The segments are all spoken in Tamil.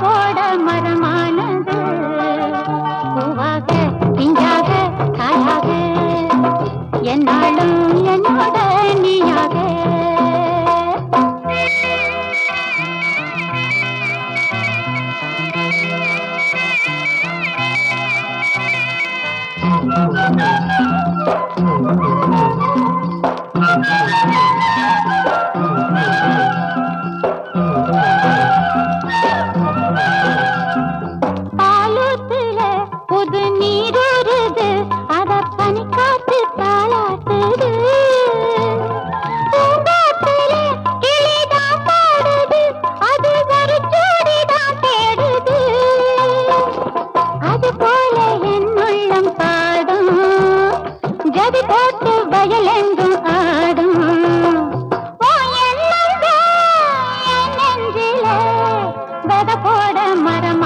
போட மரமானது. பூவாக பிஞ்சாக காயாக என்னாலும் புது நீரூறுது அத பனிக்காற்று தாளாட்டுது ஜதி போட்டு வயலெங்கும் ஆடும். போட மரமா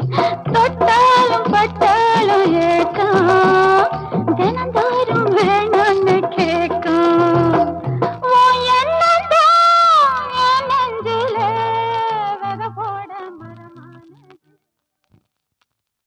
तो